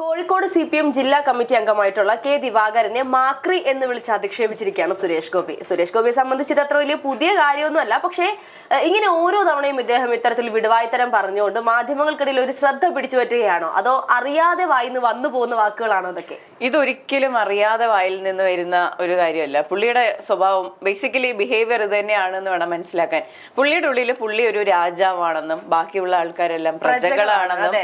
Kozhikode C P M ജില്ലാ committee അംഗമായിട്ടുള്ള K ദിവാകരനെ മാക്രി എന്ന് വിളിച്ച് അധിക്ഷേപിച്ചിരിക്കുകയാണ് സുരേഷ് ഗോപി. സുരേഷ് ഗോപിയെ സംബന്ധിച്ച് ഇത് അത്ര വലിയ പുതിയ കാര്യമൊന്നുമല്ല. പക്ഷേ ഇങ്ങനെ ഓരോ തവണയും ഇദ്ദേഹം ഇത്തരത്തിൽ വിടുവായ്ത്തരം പറഞ്ഞുകൊണ്ട് മാധ്യമങ്ങൾക്കിടയിൽ ഒരു ശ്രദ്ധ പിടിച്ചു പറ്റുകയാണോ? അതോ അറിയാതെ വായിന്ന് വന്നു പോകുന്ന വാക്കുകളാണോ അതൊക്കെ ഇതൊരിക്കലും അറിയാതെ വായിൽ നിന്ന് വരുന്ന ഒരു കാര്യമല്ല. പുള്ളിയുടെ സ്വഭാവം ബേസിക്കലി ബിഹേവിയർ ഇത് തന്നെയാണെന്ന് വേണം മനസ്സിലാക്കാൻ. പുള്ളിയുടെ ഉള്ളിൽ പുള്ളി ഒരു രാജാവാണെന്നും ബാക്കിയുള്ള ആൾക്കാരെല്ലാം പ്രജകളാണെന്നും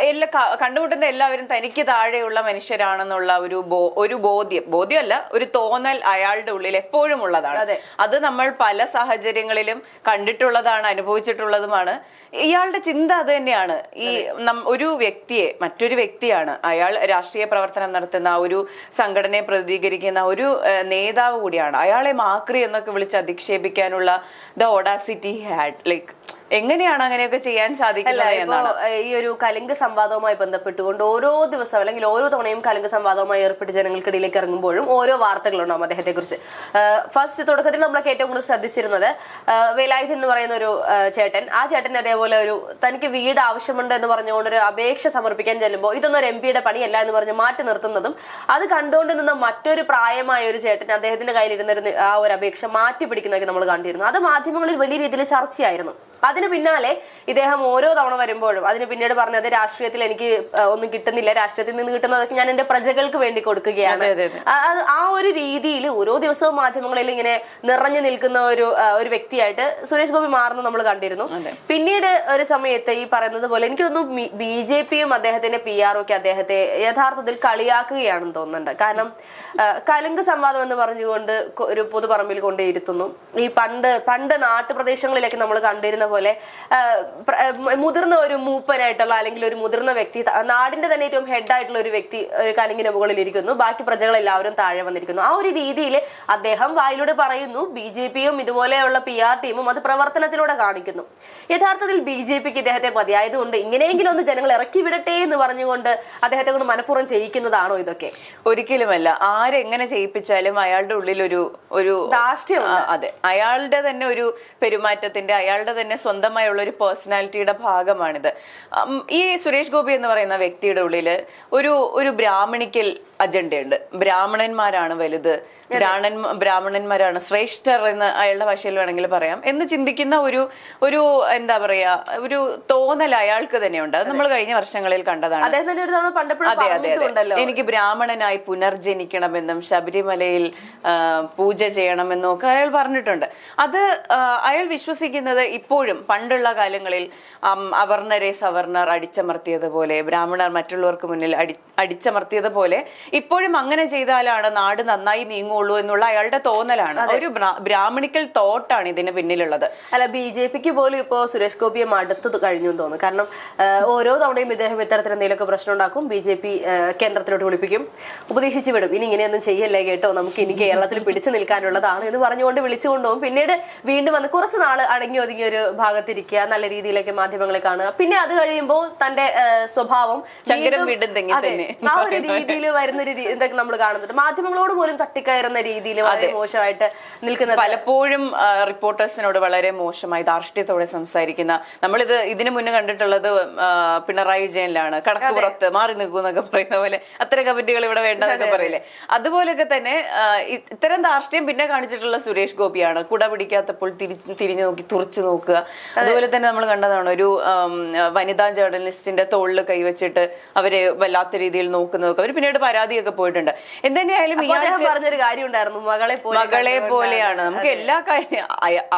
എല്ലാ കണ്ടുമുട്ടുന്ന എല്ലാവരും തനിക്ക് താഴെയുള്ള മനുഷ്യരാണെന്നുള്ള ഒരു ഒരു ബോധ്യം. ബോധ്യമല്ല ഒരു തോന്നൽ അയാളുടെ ഉള്ളിൽ എപ്പോഴും ഉള്ളതാണ്. അത്. നമ്മൾ പല സാഹചര്യങ്ങളിലും കണ്ടിട്ടുള്ളതാണ് അനുഭവിച്ചിട്ടുള്ളതുമാണ്. ഇയാളുടെ ചിന്ത അത് തന്നെയാണ്. ഈ ഒരു വ്യക്തിയെ മറ്റൊരു വ്യക്തിയാണ് അയാൾ രാഷ്ട്രീയ പ്രവർത്തനം നടത്തുന്ന ഒരു സംഘടനയെ പ്രതികരിക്കുന്ന ഒരു നേതാവ് കൂടിയാണ്. അയാളെ മാക്രി എന്നൊക്കെ വിളിച്ച് അധിക്ഷേപിക്കാനുള്ള ദ ഓഡാസിറ്റി ഹാഡ് ലൈക്ക് എങ്ങനെയാണ് അങ്ങനെയൊക്കെ ചെയ്യാൻ സാധിക്കുന്നത് എന്നാണ്? ഈ ഒരു കലിംഗ സംവാദവുമായി ബന്ധപ്പെട്ടുകൊണ്ട് ഓരോ ദിവസം അല്ലെങ്കിൽ ഓരോ തവണയും കലിംഗ സംവാദവുമായി ഏർപ്പെട്ട് ജനങ്ങൾക്കിടയിലേക്ക് ഇറങ്ങുമ്പോഴും ഓരോ വാർത്തകളുണ്ടാവും അദ്ദേഹത്തെ കുറിച്ച് ഫസ്റ്റ് തുടക്കത്തിൽ നമ്മളൊക്കെ ഏറ്റവും കൂടുതൽ ശ്രദ്ധിച്ചിരുന്നത് വേലായുധൻ എന്ന് പറയുന്ന ഒരു ചേട്ടൻ. ആ ചേട്ടൻ അതേപോലെ ഒരു തനിക്ക് വീട് ആവശ്യമുണ്ട് എന്ന് പറഞ്ഞുകൊണ്ട് ഒരു അപേക്ഷ സമർപ്പിക്കാൻ ചെല്ലുമ്പോൾ ഇതൊന്നും ഒരു എം പിയുടെ പണിയല്ല എന്ന് പറഞ്ഞ് മാറ്റി നിർത്തുന്നതും അത് കണ്ടുകൊണ്ട് നിന്ന മറ്റൊരു പ്രായമായ ഒരു ചേട്ടൻ അദ്ദേഹത്തിന്റെ കയ്യിലിരുന്ന ഒരു ആ ഒരു അപേക്ഷ മാറ്റി പിടിക്കുന്നതൊക്കെ നമ്മൾ കണ്ടിരുന്നു. അത് മാധ്യമങ്ങളിൽ വലിയ രീതിയിൽ ചർച്ചയായിരുന്നു. അതിന് പിന്നാലെ ഇദ്ദേഹം ഓരോ തവണ വരുമ്പോഴും അതിന് പിന്നീട് പറഞ്ഞത് രാഷ്ട്രീയത്തിൽ എനിക്ക് ഒന്നും കിട്ടുന്നില്ല രാഷ്ട്രീയത്തിൽ നിന്ന് കിട്ടുന്നതൊക്കെ ഞാൻ എന്റെ പ്രജകൾക്ക് വേണ്ടി കൊടുക്കുകയാണ്. അതെ. ആ- ഒരു രീതിയിൽ ഓരോ ദിവസവും മാധ്യമങ്ങളിൽ ഇങ്ങനെ നിറഞ്ഞു നിൽക്കുന്ന ഒരു ഒരു വ്യക്തിയായിട്ട് സുരേഷ് ഗോപി മാറുന്നത് നമ്മൾ കണ്ടിരുന്നു. പിന്നീട് ഒരു സമയത്ത് ഈ പറയുന്നത് പോലെ എനിക്ക് തോന്നുന്നു ബി ജെ പിയും അദ്ദേഹത്തിന്റെ പി ആർ ഒക്കെ അദ്ദേഹത്തെ യഥാർത്ഥത്തിൽ കളിയാക്കുകയാണെന്ന് തോന്നുന്നുണ്ട്. കാരണം കലുങ്ക് സംവാദം എന്ന് പറഞ്ഞുകൊണ്ട് ഒരു പൊതുപറമ്പിൽ കൊണ്ടേയിരുത്തുന്നു ഈ പണ്ട് പണ്ട് നാട്ടുപ്രദേശങ്ങളിലൊക്കെ നമ്മൾ കണ്ടിരുന്ന പോലെ മുതിർന്ന ഒരു മൂപ്പനായിട്ടുള്ള അല്ലെങ്കിൽ ഒരു മുതിർന്ന വ്യക്തി നാടിന്റെ തന്നെ ഏറ്റവും ഹെഡ് ആയിട്ടുള്ള ഒരു വ്യക്തി ഒരു കലിങ്ങിന് മുകളിൽ ഇരിക്കുന്നു. ബാക്കി പ്രജകളെല്ലാവരും താഴെ വന്നിരിക്കുന്നു. ആ ഒരു രീതിയിൽ അദ്ദേഹം വായിലൂടെ പറയുന്നു ബി ജെ പിയും ഇതുപോലെയുള്ള പി ആർ ടീമും അത് പ്രവർത്തനത്തിലൂടെ കാണിക്കുന്നു. യഥാർത്ഥത്തിൽ ബി ജെ പിക്ക് ഇദ്ദേഹത്തെ മതിയായതുകൊണ്ട് ഇങ്ങനെയെങ്കിലും ഒന്ന് ജനങ്ങൾ ഇറക്കി വിടട്ടെ എന്ന് പറഞ്ഞുകൊണ്ട് അദ്ദേഹത്തെ കൊണ്ട് മനഃപൂർവം ചെയ്യിക്കുന്നതാണോ ഇതൊക്കെ? ഒരിക്കലുമല്ല. ആരെങ്ങനെ ചെയ്യിപ്പിച്ചാലും അയാളുടെ ഉള്ളിൽ ഒരു ഒരു അതെ. അയാളുടെ തന്നെ ഒരു പെരുമാറ്റത്തിന്റെ അയാളുടെ തന്നെ സ്വന്തമായുള്ള ഒരു പേഴ്സണാലിറ്റിയുടെ ഭാഗമാണിത് ഈ സുരേഷ് ഗോപി എന്ന് പറയുന്ന വ്യക്തിയുടെ ഉള്ളിൽ ഒരു ഒരു ബ്രാഹ്മണിക്കൽ അജണ്ടയുണ്ട്. ബ്രാഹ്മണന്മാരാണ് വലുത്. ബ്രാഹ്മണൻ ബ്രാഹ്മണന്മാരാണ്. ശ്രേഷ്ഠർ എന്ന് അയാളുടെ ഭാഷയിൽ വേണമെങ്കിൽ പറയാം. എന്ന് ചിന്തിക്കുന്ന ഒരു ഒരു എന്താ പറയാ ഒരു തോന്നൽ അയാൾക്ക് തന്നെയുണ്ട്. അത് നമ്മൾ കഴിഞ്ഞ വർഷങ്ങളിൽ കണ്ടതാണ്. അതെ അതെ എനിക്ക് ബ്രാഹ്മണനായി പുനർജനിക്കണമെന്നും ശബരിമലയിൽ പൂജ ചെയ്യണമെന്നും ഒക്കെ അയാൾ പറഞ്ഞിട്ടുണ്ട്. അത് അയാൾ വിശ്വസിക്കുന്നത് ഇപ്പോഴും പണ്ടുള്ള കാലങ്ങളിൽ അവർണരെ സവർണർ അടിച്ചമർത്തിയതുപോലെ ബ്രാഹ്മണർ മറ്റുള്ളവർക്ക് മുന്നിൽ അടി അടിച്ചമർത്തിയതുപോലെ ഇപ്പോഴും അങ്ങനെ ചെയ്താലാണ് നാട് നന്നായി നീങ്ങുള്ളൂ എന്നുള്ള അയാളുടെ തോന്നലാണ്. ഒരു ബ്രാഹ്മണിക്കൽ തോട്ടാണ് ഇതിന് പിന്നിലുള്ളത്. അല്ല ബി ജെ പിക്ക് പോലും ഇപ്പോ സുരേഷ് ഗോപിയെ മടുത്തത് കഴിഞ്ഞു എന്ന് തോന്നുന്നു. കാരണം ഓരോ തവണയും ഇദ്ദേഹം ഇത്തരത്തിൽ എന്തെങ്കിലുമൊക്കെ പ്രശ്നം ഉണ്ടാക്കും ബി ജെ പി കേന്ദ്രത്തിലോട്ട് വിളിപ്പിക്കും ഉപദേശിച്ചു വിടും. ഇനി ഇങ്ങനെയൊന്നും ചെയ്യല്ലേ കേട്ടോ? നമുക്ക് ഇനി കേരളത്തിൽ പിടിച്ചു നിൽക്കാനുള്ളതാണ് എന്ന് പറഞ്ഞുകൊണ്ട് വിളിച്ചുകൊണ്ടുപോകും. പിന്നീട് വീണ്ടും വന്ന് കുറച്ച് നാൾ അടങ്ങി ഒതുങ്ങിയ ഒരു ഭാഗത്തിരിക്കുക നല്ല രീതിയിലേക്ക് മാധ്യമങ്ങളെ കാണുക. പിന്നെ അത് കഴിയുമ്പോൾ തന്റെ സ്വഭാവം. ആ ഒരു രീതിയിൽ വരുന്ന ഒരു ഇതൊക്കെ നമ്മൾ കാണുന്നുണ്ട്. മാധ്യമങ്ങളോട് പോലും തട്ടിക്കയറുന്ന രീതിയിൽ വളരെ മോശമായിട്ട് നിൽക്കുന്ന പലപ്പോഴും റിപ്പോർട്ടേഴ്സിനോട് വളരെ മോശമായി ധാർഷ്ട്യത്തോടെ സംസാരിക്കുന്ന നമ്മളിത് ഇതിനു മുന്നേ കണ്ടിട്ടുള്ളത് പിണറായി വിജയനിലാണ്. കടക്കുറത്ത് മാറി നിൽക്കുന്നൊക്കെ പറയുന്ന പോലെ അത്തരം കമന്റുകൾ ഇവിടെ വേണ്ടെന്നൊക്കെ പറയില്ലേ? അതുപോലൊക്കെ തന്നെ ഇത്തരം ധാർഷ്ട്യം പിന്നെ കാണിച്ചിട്ടുള്ള സുരേഷ് ഗോപിയാണ്. കുട പിടിക്കാത്തപ്പോൾ തിരിഞ്ഞു നോക്കി തുറച്ചു നോക്കുക. അതുപോലെ തന്നെ നമ്മൾ കണ്ടതാണ് ഒരു വനിതാ ജേർണലിസ്റ്റിന്റെ തോളിൽ കൈവച്ചിട്ട് അവരെ വല്ലാത്ത രീതിയിൽ നോക്കുന്നതൊക്കെ. അവർ പിന്നീട് പരാതിയൊക്കെ പോയിട്ടുണ്ട്. എന്തുതന്നെയായാലും ഇയാൾക്ക് പറഞ്ഞൊരു കാര്യം ഉണ്ടായിരുന്നു മകളെ മകളെ പോലെയാണ്. നമുക്ക് എല്ലാ കാര്യം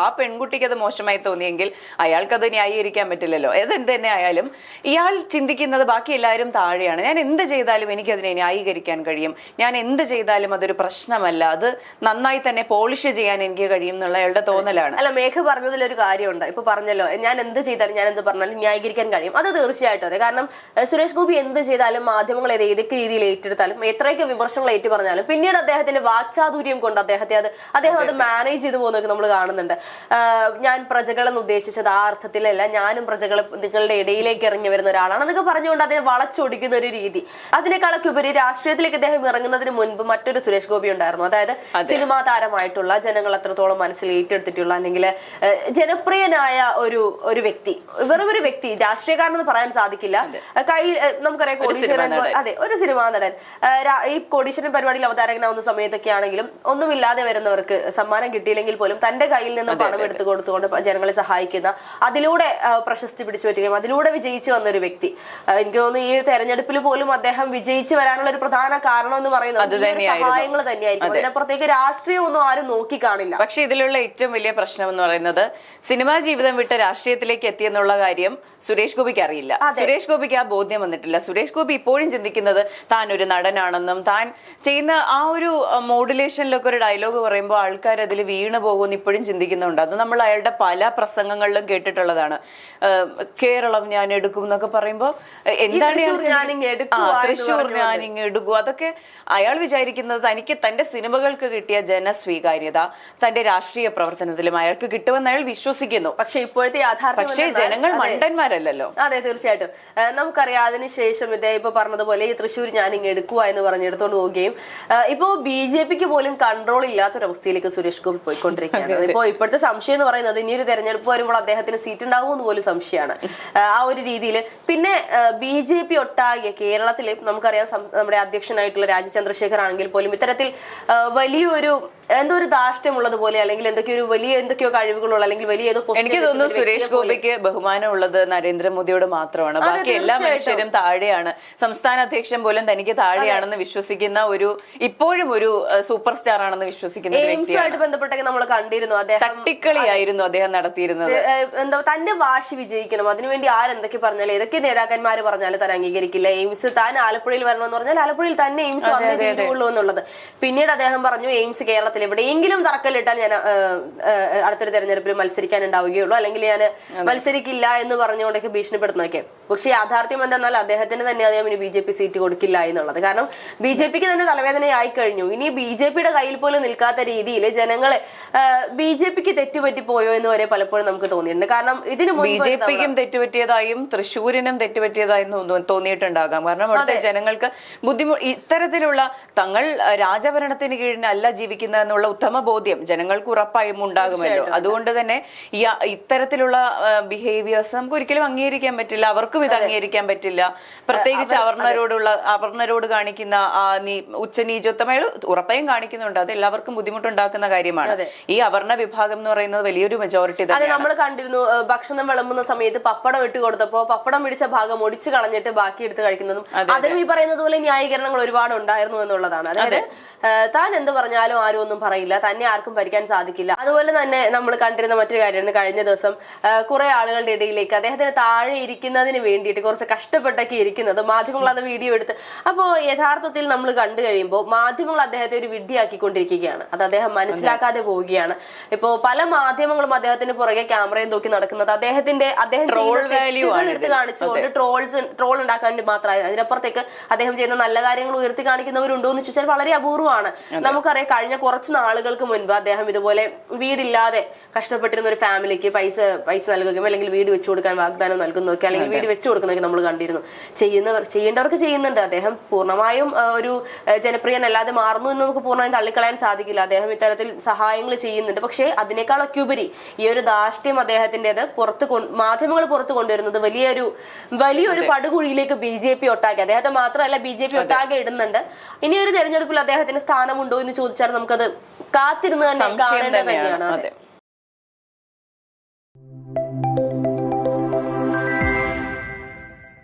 ആ പെൺകുട്ടിക്ക് അത് മോശമായി തോന്നിയെങ്കിൽ അയാൾക്കത് ന്യായീകരിക്കാൻ പറ്റില്ലല്ലോ. ഏതെന്ത് തന്നെ ആയാലും ഇയാൾ ചിന്തിക്കുന്നത് ബാക്കി എല്ലാവരും താഴെയാണ്. ഞാൻ എന്ത് ചെയ്താലും എനിക്കതിനെ ന്യായീകരിക്കാൻ കഴിയും. ഞാൻ എന്ത് ചെയ്താലും അതൊരു പ്രശ്നമല്ല. അത് നന്നായി തന്നെ പോളിഷ് ചെയ്യാൻ എനിക്ക് കഴിയും എന്നുള്ള അയാളുടെ തോന്നലാണ്. അല്ല മേഘ പറഞ്ഞതിൽ ഒരു കാര്യമുണ്ട്. ഇപ്പൊ പറഞ്ഞല്ലോ ഞാൻ എന്ത് ചെയ്താലും ഞാൻ എന്ത് പറഞ്ഞാലും ന്യായീകരിക്കാൻ കഴിയും. അത് തീർച്ചയായിട്ടും അതെ. കാരണം സുരേഷ് ഗോപി എന്ത് ചെയ്താലും മാധ്യമങ്ങൾ ഏത് ഏതൊക്കെ രീതിയിൽ ഏറ്റെടുത്താലും എത്രയൊക്കെ വിമർശനങ്ങൾ ഏറ്റു പറഞ്ഞാലും പിന്നീട് അദ്ദേഹത്തിന്റെ വാക്ചാതുര്യം കൊണ്ട് അദ്ദേഹത്തെ അത് അദ്ദേഹം അത് മാനേജ് ചെയ്തു പോകുന്നൊക്കെ നമ്മൾ കാണുന്നുണ്ട്. ഞാൻ പ്രജകളെന്ന് ഉദ്ദേശിച്ചത് ആ അർത്ഥത്തിലല്ല. ഞാനും പ്രജകളെ നിങ്ങളുടെ ഇടയിലേക്ക് ഇറങ്ങി വരുന്ന ഒരാളാണ് എന്നൊക്കെ പറഞ്ഞുകൊണ്ട് അതിനെ വളച്ചൊടിക്കുന്ന ഒരു രീതി. അതിനേക്കാളൊക്കെ ഉപരി രാഷ്ട്രീയത്തിലേക്ക് അദ്ദേഹം ഇറങ്ങുന്നതിന് മുൻപ് മറ്റൊരു സുരേഷ് ഗോപി ഉണ്ടായിരുന്നു. അതായത് സിനിമാ താരമായിട്ടുള്ള ജനങ്ങൾ അത്രത്തോളം മനസ്സിൽ ഏറ്റെടുത്തിട്ടുള്ള അല്ലെങ്കിൽ ഏഹ്, തുല്യനായ ഒരു ഒരു വ്യക്തി. വെറും ഒരു വ്യക്തി. രാഷ്ട്രീയക്കാരനെന്ന് പറയാൻ സാധിക്കില്ല. കൈ നമുക്കറിയാം കോടീശ്വരൻ അതെ ഒരു സിനിമാ നടൻ. ഈ കോടീശ്വരൻ പരിപാടിയിൽ അവതാരകനാവുന്ന സമയത്തൊക്കെ ആണെങ്കിലും ഒന്നുമില്ലാതെ വരുന്നവർക്ക് സമ്മാനം കിട്ടിയില്ലെങ്കിൽ പോലും തന്റെ കയ്യിൽ നിന്ന് പണം എടുത്തു കൊടുത്തുകൊണ്ട് ജനങ്ങളെ സഹായിക്കുന്ന അതിലൂടെ പ്രശസ്തി പിടിച്ചു പറ്റുകയും അതിലൂടെ വിജയിച്ചു വന്ന ഒരു വ്യക്തി എനിക്ക് തോന്നുന്നു ഈ തെരഞ്ഞെടുപ്പിൽ പോലും അദ്ദേഹം വിജയിച്ചു വരാനുള്ള ഒരു പ്രധാന കാരണം എന്ന് പറയുന്നത്. സഹായങ്ങൾ തന്നെയായിരിക്കും. അതിനപ്പുറത്തേക്ക് രാഷ്ട്രീയം ഒന്നും ആരും നോക്കി കാണില്ല. പക്ഷെ ഇതിലുള്ള ഏറ്റവും വലിയ പ്രശ്നം എന്ന് പറയുന്നത് സിനിമാ ജീവിതം വിട്ട് രാഷ്ട്രീയത്തിലേക്ക് എത്തിയെന്നുള്ള കാര്യം സുരേഷ് ഗോപിക്ക് അറിയില്ല. സുരേഷ് ഗോപിക്ക് ആ ബോധ്യം വന്നിട്ടില്ല. സുരേഷ് ഗോപി ഇപ്പോഴും ചിന്തിക്കുന്നത് താൻ ഒരു നടനാണെന്നും താൻ ചെയ്യുന്ന ആ ഒരു മോഡുലേഷനിലൊക്കെ ഒരു ഡയലോഗ് പറയുമ്പോൾ ആൾക്കാർ അതിൽ വീണ് പോകുമെന്ന് ഇപ്പോഴും ചിന്തിക്കുന്നുണ്ട്. അത് നമ്മൾ അയാളുടെ പല പ്രസംഗങ്ങളിലും കേട്ടിട്ടുള്ളതാണ്. കേരളം ഞാൻ എടുക്കും എന്നൊക്കെ പറയുമ്പോൾ എന്താണ് തൃശ്ശൂർ ഞാൻ ഇങ്ങ് എടുക്കും അതൊക്കെ അയാൾ വിചാരിക്കുന്നത് തനിക്ക് തന്റെ സിനിമകൾക്ക് കിട്ടിയ ജനസ്വീകാര്യത തന്റെ രാഷ്ട്രീയ പ്രവർത്തനത്തിലും അയാൾക്ക് കിട്ടുമെന്ന് അയാൾ വിശ്വസിക്കുന്നു. പക്ഷെ ഇപ്പോഴത്തെ യാഥാർത്ഥ്യം പക്ഷേ ജനങ്ങൾ. മണ്ടന്മാരല്ലല്ലോ. അതെ തീർച്ചയായിട്ടും. നമുക്കറിയാം അതിനുശേഷം ഇതേ ഇപ്പൊ പറഞ്ഞതുപോലെ ഈ തൃശ്ശൂർ ഞാൻ ഇങ്ങ് എടുക്കുക എന്ന് പറഞ്ഞ് എടുത്തോണ്ട് പോവുകയും ഇപ്പോ ബി ജെ പിക്ക് പോലും കൺട്രോൾ ഇല്ലാത്തൊരവസ്ഥയിലേക്ക് സുരേഷ് ഗോപി പോയിക്കൊണ്ടിരിക്കുകയാണ്. ഇപ്പോ ഇപ്പോഴത്തെ സംശയം എന്ന് പറയുന്നത് ഇനി ഒരു തെരഞ്ഞെടുപ്പ് വരുമ്പോൾ അദ്ദേഹത്തിന് സീറ്റ് ഉണ്ടാവുമോ എന്ന് പോലും സംശയമാണ്. ആ ഒരു രീതിയിൽ പിന്നെ ബി ജെ പി ഒട്ടാകെ കേരളത്തിൽ നമുക്കറിയാം നമ്മുടെ അധ്യക്ഷനായിട്ടുള്ള രാജചന്ദ്രശേഖർ ചന്ദ്രശേഖർ ആണെങ്കിൽ പോലും ഇത്തരത്തിൽ വലിയൊരു എന്തോ ഒരു ധാർഷ്ട്യമുള്ളത് പോലെ അല്ലെങ്കിൽ എന്തൊക്കെയോ ഒരു വലിയ എന്തൊക്കെയോ കഴിവുകളുള്ള അല്ലെങ്കിൽ വലിയ ഏതോ എനിക്ക് തോന്നുന്നു സുരേഷ് ഗോപിക്ക് ബഹുമാനം ഗോപിക്ക് ബഹുമാനമുള്ളത് നരേന്ദ്രമോദിയോട് മാത്രമാണ്. ബാക്കി എല്ലാ. മനുഷ്യരും താഴെയാണ്. സംസ്ഥാന അധ്യക്ഷൻ പോലും തനിക്ക് താഴെയാണെന്ന് വിശ്വസിക്കുന്ന ഒരു ഇപ്പോഴും ഒരു സൂപ്പർ സ്റ്റാർ ആണെന്ന് വിശ്വസിക്കുന്ന എയിംസുമായിട്ട് ബന്ധപ്പെട്ടൊക്കെ നമ്മൾ കണ്ടിരുന്നു. അദ്ദേഹം തട്ടിക്കളിയായിരുന്നു അദ്ദേഹം നടത്തിയിരുന്നത്. എന്താ തന്റെ വാശി വിജയിക്കണം. അതിനുവേണ്ടി ആരെന്തൊക്കെ പറഞ്ഞാലും ഏതൊക്കെ നേതാക്കന്മാർ പറഞ്ഞാലും താൻ അംഗീകരിക്കില്ല. എയിംസ് താൻ ആലപ്പുഴയിൽ വരണമെന്ന് പറഞ്ഞാൽ ആലപ്പുഴയിൽ തന്നെ എയിംസ് വന്നേ തീരുള്ളൂ എന്നുള്ളത്. പിന്നീട് അദ്ദേഹം പറഞ്ഞു എയിംസ് കേരളത്തിൽ എവിടെയെങ്കിലും തറക്കല്ലിട്ടാൽ ഞാൻ അടുത്തൊരു തെരഞ്ഞെടുപ്പിൽ മത്സരിക്കാൻ ഉണ്ടാവുകയുള്ളൂ അല്ലെങ്കിൽ ഞാൻ മത്സരിക്കില്ല എന്ന് പറഞ്ഞുകൊണ്ടൊക്കെ ഭീഷണിപ്പെടുത്തുന്നൊക്കെ പക്ഷെ യാഥാർത്ഥ്യം എന്തെന്നാൽ അദ്ദേഹത്തിന് തന്നെ അദ്ദേഹം ഇനി ബി ജെ പി സീറ്റ് കൊടുക്കില്ല എന്നുള്ളത്. കാരണം ബി ജെ പിക്ക് തന്നെ തലവേദനയായി കഴിഞ്ഞു ഇനി ബി ജെ പിയുടെ കയ്യിൽ പോലും നിൽക്കാത്ത രീതിയിൽ ജനങ്ങളെ ബി ജെ പിക്ക് തെറ്റുപറ്റി പോയോ എന്ന് വരെ പലപ്പോഴും നമുക്ക് തോന്നിയിട്ടുണ്ട്. കാരണം ഇതിന് ബി ജെ പിക്കും തെറ്റുപറ്റിയതായും തൃശ്ശൂരിനും തെറ്റുപറ്റിയതായും തോന്നിയിട്ടുണ്ടാകാം. കാരണം അവിടുത്തെ ജനങ്ങൾക്ക് ബുദ്ധിമുട്ട് ഇത്തരത്തിലുള്ള തങ്ങൾ രാജഭരണത്തിന് കീഴിൽ അല്ല ജീവിക്കുന്ന എന്നുള്ള ഉത്തമ ബോധ്യം ജനങ്ങൾക്ക് ഉറപ്പായും ഉണ്ടാകുമല്ലോ. അതുകൊണ്ട് തന്നെ ഈ ഇത്തരത്തിലുള്ള ബിഹേവിയേഴ്സ് നമുക്ക് ഒരിക്കലും അംഗീകരിക്കാൻ പറ്റില്ല. അവർക്കും ഇത് അംഗീകരിക്കാൻ പറ്റില്ല. പ്രത്യേകിച്ച് അവർണരോടുള്ള അവർണരോട് കാണിക്കുന്ന അയാൾ ഉറപ്പായും കാണിക്കുന്നുണ്ട്. അത് എല്ലാവർക്കും ബുദ്ധിമുട്ടുണ്ടാക്കുന്ന കാര്യമാണ്. ഈ അവർണ വിഭാഗം എന്ന് പറയുന്നത് വലിയൊരു മെജോറിറ്റി അതെ നമ്മൾ കണ്ടിരുന്നു ഭക്ഷണം വിളമ്പുന്ന സമയത്ത് പപ്പടം ഇട്ട് കൊടുത്തപ്പോ പപ്പടം പിടിച്ച ഭാഗം ഒടിച്ചു കളഞ്ഞിട്ട് ബാക്കി എടുത്ത് കഴിക്കുന്നതും അതിനും ഈ പറയുന്നത് പോലെ ന്യായീകരണങ്ങൾ ഒരുപാട് ഉണ്ടായിരുന്നു എന്നുള്ളതാണ്. അതായത് താൻ എന്ത് പറഞ്ഞാലും ആരും ഒന്നും പറയില്ല. തന്നെ ആർക്കും ഭരിക്കാൻ സാധിക്കില്ല. അതുപോലെ തന്നെ നമ്മൾ കണ്ടിരുന്ന മറ്റൊരു കാര്യമാണ് കഴിഞ്ഞ ദിവസം കുറെ ആളുകളുടെ ഇടയിലേക്ക് അദ്ദേഹത്തിന് താഴെ ഇരിക്കുന്നതിന് വേണ്ടിയിട്ട് കുറച്ച് കഷ്ടപ്പെട്ടൊക്കെ ഇരിക്കുന്നത് മാധ്യമങ്ങൾ അത് വീഡിയോ എടുത്ത് അപ്പോ യഥാർത്ഥത്തിൽ നമ്മൾ കണ്ടു കഴിയുമ്പോൾ മാധ്യമങ്ങൾ അദ്ദേഹത്തെ ഒരു വിഡ്ഢിയാക്കിക്കൊണ്ടിരിക്കുകയാണ്. അത് അദ്ദേഹം മനസ്സിലാക്കാതെ പോവുകയാണ്. ഇപ്പോ പല മാധ്യമങ്ങളും അദ്ദേഹത്തിന് പുറകെ ക്യാമറയും തൂക്കി നടക്കുന്നത് അദ്ദേഹത്തിന്റെ അദ്ദേഹം എടുത്ത്. കാണിച്ചുകൊണ്ട് ട്രോൾസ് ട്രോൾ ഉണ്ടാക്കാൻ വേണ്ടി മാത്രമായി. അതിനപ്പുറത്തേക്ക് അദ്ദേഹം ചെയ്യുന്ന നല്ല കാര്യങ്ങൾ ഉയർത്തി കാണിക്കുന്നവരുണ്ടോ എന്ന് ചോദിച്ചാൽ വളരെ അപൂർവമാണ്. നമുക്കറിയാം കഴിഞ്ഞ കുറച്ച് നാളുകൾക്ക് മുൻപ് അദ്ദേഹം ഇതുപോലെ വീടില്ലാതെ കഷ്ടപ്പെട്ടിരുന്ന ഒരു ഫാമിലിക്ക് പൈസ പൈസ നൽകുകയും അല്ലെങ്കിൽ വീട് വെച്ചു കൊടുക്കാൻ വാഗ്ദാനം നൽകുന്നതൊക്കെ അല്ലെങ്കിൽ വീട് വെച്ചു കൊടുക്കുന്നതൊക്കെ നമ്മൾ കണ്ടിരുന്നു. ചെയ്യുന്നവർ ചെയ്യേണ്ടവർക്ക് ചെയ്യുന്നുണ്ട്. അദ്ദേഹം പൂർണമായും ഒരു ജനപ്രിയനല്ലാതെ മാറുന്നു എന്ന് നമുക്ക് പൂർണമായും തള്ളിക്കളയാൻ സാധിക്കില്ല. അദ്ദേഹം ഇത്തരത്തിൽ സഹായങ്ങൾ ചെയ്യുന്നുണ്ട്. പക്ഷേ അതിനേക്കാളൊക്കെ ഉപരി ഈ ഒരു ധാർഷ്ട്യം അദ്ദേഹത്തിന്റെത് പുറത്ത് മാധ്യമങ്ങൾ പുറത്തു കൊണ്ടുവരുന്നത് വലിയൊരു വലിയൊരു പടുകുഴിയിലേക്ക് ബി ജെ പി ഒട്ടാക്കി. അദ്ദേഹത്തെ മാത്രമല്ല ബി ജെ പി ഒട്ടാകെ ഇടുന്നുണ്ട്. ഇനി ഒരു തെരഞ്ഞെടുപ്പിൽ അദ്ദേഹത്തിന് സ്ഥാനമുണ്ടോ എന്ന് ചോദിച്ചാൽ നമുക്കത് കാത്തിരുന്ന് തന്നെ കാണേണ്ടത് തന്നെയാണ്. അതെ.